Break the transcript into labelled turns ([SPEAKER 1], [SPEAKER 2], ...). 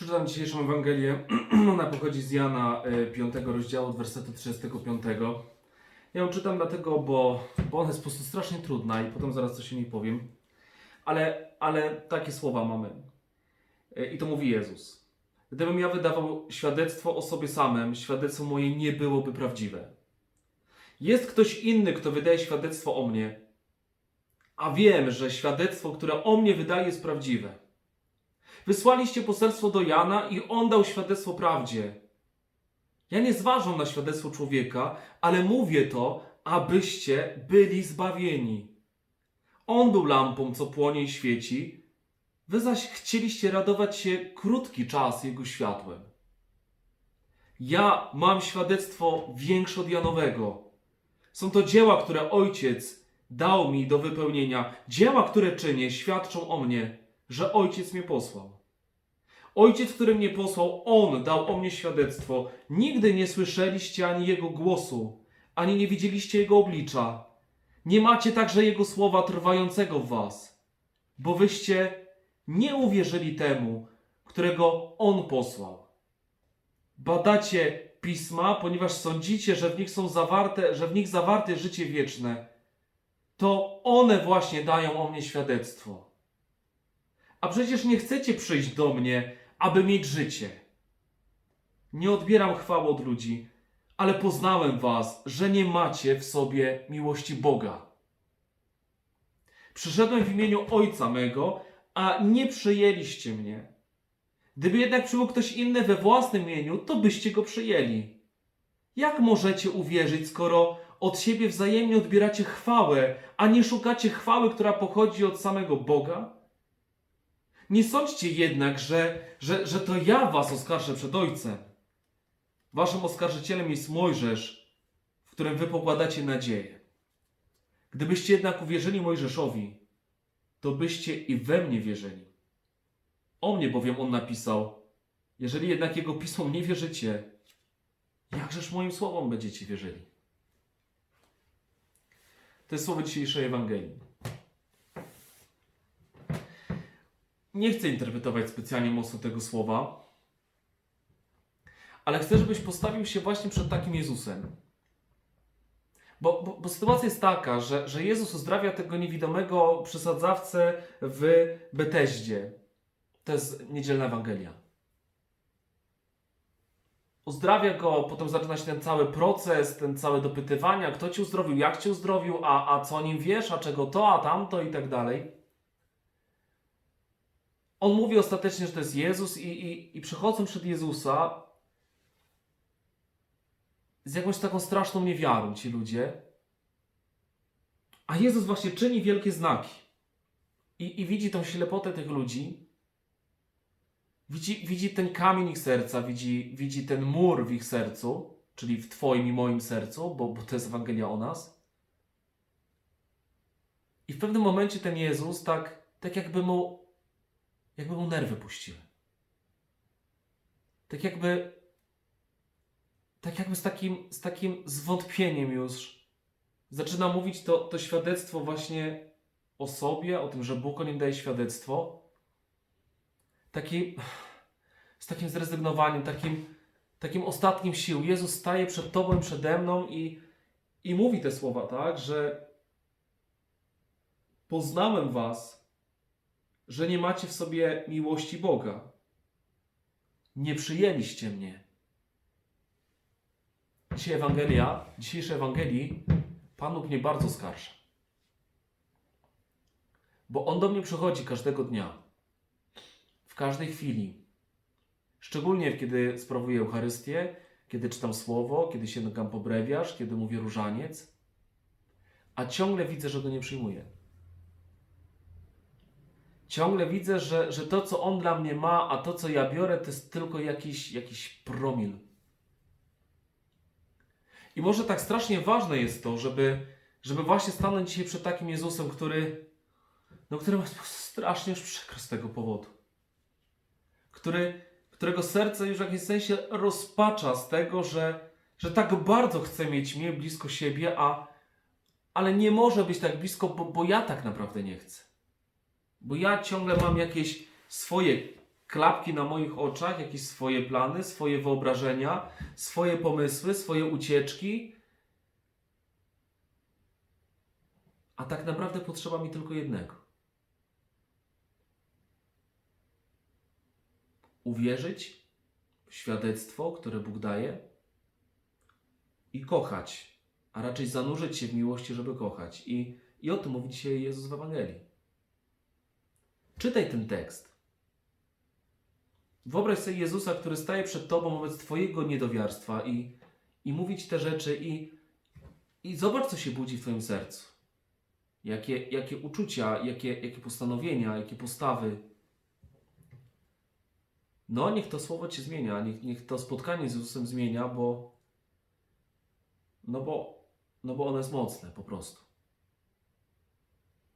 [SPEAKER 1] Przeczytam dzisiejszą Ewangelię. Ona pochodzi z Jana 5 rozdziału, od wersetu 35. Ja ją czytam dlatego, bo, bo ona jest po prostu strasznie trudna i potem zaraz coś o niej powiem. Ale, ale takie słowa mamy. E, I to mówi Jezus. Gdybym ja wydawał świadectwo o sobie samym, świadectwo moje nie byłoby prawdziwe. Jest ktoś inny, kto wydaje świadectwo o mnie, a wiem, że świadectwo, które o mnie wydaje, jest prawdziwe. Wysłaliście poselstwo do Jana i on dał świadectwo prawdzie. Ja nie zważam na świadectwo człowieka, ale mówię to, abyście byli zbawieni. On był lampą, co płonie i świeci, wy zaś chcieliście radować się krótki czas jego światłem. Ja mam świadectwo większe od Janowego. Są to dzieła, które ojciec dał mi do wypełnienia. Dzieła, które czynię, świadczą o mnie, że ojciec mnie posłał. Ojciec, który mnie posłał, on dał o mnie świadectwo. Nigdy nie słyszeliście ani jego głosu, ani nie widzieliście jego oblicza. Nie macie także jego słowa trwającego w was, bo wyście nie uwierzyli temu, którego on posłał. Badacie pisma, ponieważ sądzicie, że w nich są zawarte, że w nich zawarte życie wieczne. To one właśnie dają o mnie świadectwo. A przecież nie chcecie przyjść do mnie, aby mieć życie. Nie odbieram chwały od ludzi, ale poznałem was, że nie macie w sobie miłości Boga. Przyszedłem w imieniu Ojca mego, a nie przyjęliście mnie. Gdyby jednak przybył ktoś inny we własnym imieniu, to byście go przyjęli. Jak możecie uwierzyć, skoro od siebie wzajemnie odbieracie chwałę, a nie szukacie chwały, która pochodzi od samego Boga? Nie sądźcie jednak, że, że, że to ja was oskarżę przed Ojcem. Waszym oskarżycielem jest Mojżesz, w którym wy pokładacie nadzieję. Gdybyście jednak uwierzyli Mojżeszowi, to byście i we mnie wierzyli. O mnie bowiem on napisał: Jeżeli jednak jego pismom nie wierzycie, jakżeż moim słowom będziecie wierzyli? To jest słowo dzisiejszej Ewangelii. Nie chcę interpretować specjalnie mocno tego słowa, ale chcę, żebyś postawił się właśnie przed takim Jezusem. Bo, bo, bo sytuacja jest taka, że, że Jezus uzdrawia tego niewidomego przesadzawcę w Beteździe. To jest niedzielna Ewangelia. Uzdrawia go, potem zaczyna się ten cały proces, ten całe dopytywania, kto cię uzdrowił, jak cię uzdrowił, a, a co o nim wiesz, a czego to, a tamto i tak dalej. On mówi ostatecznie, że to jest Jezus i, i, i przychodząc przed Jezusa z jakąś taką straszną niewiarą ci ludzie, a Jezus właśnie czyni wielkie znaki i, i widzi tą ślepotę tych ludzi, widzi, widzi ten kamień ich serca, widzi, widzi ten mur w ich sercu, czyli w Twoim i moim sercu, bo, bo to jest Ewangelia o nas. I w pewnym momencie ten Jezus tak, tak jakby mu jakby mu nerwy puściły. Tak jakby tak jakby z takim, z takim zwątpieniem już zaczyna mówić to, to świadectwo właśnie o sobie, o tym, że Bóg o nim daje świadectwo. Taki, z takim zrezygnowaniem, takim, takim ostatnim sił. Jezus staje przed Tobą przede mną i, i mówi te słowa, tak, że poznałem Was, że nie macie w sobie miłości Boga. Nie przyjęliście mnie. Dzisiaj Ewangelia, dzisiejszej Ewangelii Pan Bóg mnie bardzo skarży. Bo On do mnie przychodzi każdego dnia. W każdej chwili. Szczególnie kiedy sprawuję Eucharystię, kiedy czytam Słowo, kiedy się nogam pobrewiarz, kiedy mówię różaniec. A ciągle widzę, że Go nie przyjmuję ciągle widzę, że, że to, co on dla mnie ma, a to, co ja biorę, to jest tylko jakiś, jakiś promil. I może tak strasznie ważne jest to, żeby, żeby właśnie stanąć dzisiaj przed takim Jezusem, który, no, który ma strasznie już przykro z tego powodu. Który, którego serce już w jakimś sensie rozpacza z tego, że, że tak bardzo chce mieć mnie blisko siebie, a, ale nie może być tak blisko, bo, bo ja tak naprawdę nie chcę. Bo ja ciągle mam jakieś swoje klapki na moich oczach, jakieś swoje plany, swoje wyobrażenia, swoje pomysły, swoje ucieczki. A tak naprawdę potrzeba mi tylko jednego. Uwierzyć w świadectwo, które Bóg daje i kochać, a raczej zanurzyć się w miłości, żeby kochać. I, i o tym mówi dzisiaj Jezus w Ewangelii. Czytaj ten tekst. Wyobraź sobie Jezusa, który staje przed Tobą wobec Twojego niedowiarstwa i, i mówi Ci te rzeczy i, i zobacz, co się budzi w Twoim sercu. Jakie, jakie uczucia, jakie, jakie postanowienia, jakie postawy. No, niech to słowo Cię zmienia, niech, niech to spotkanie z Jezusem zmienia, bo no bo, no bo ono jest mocne po prostu.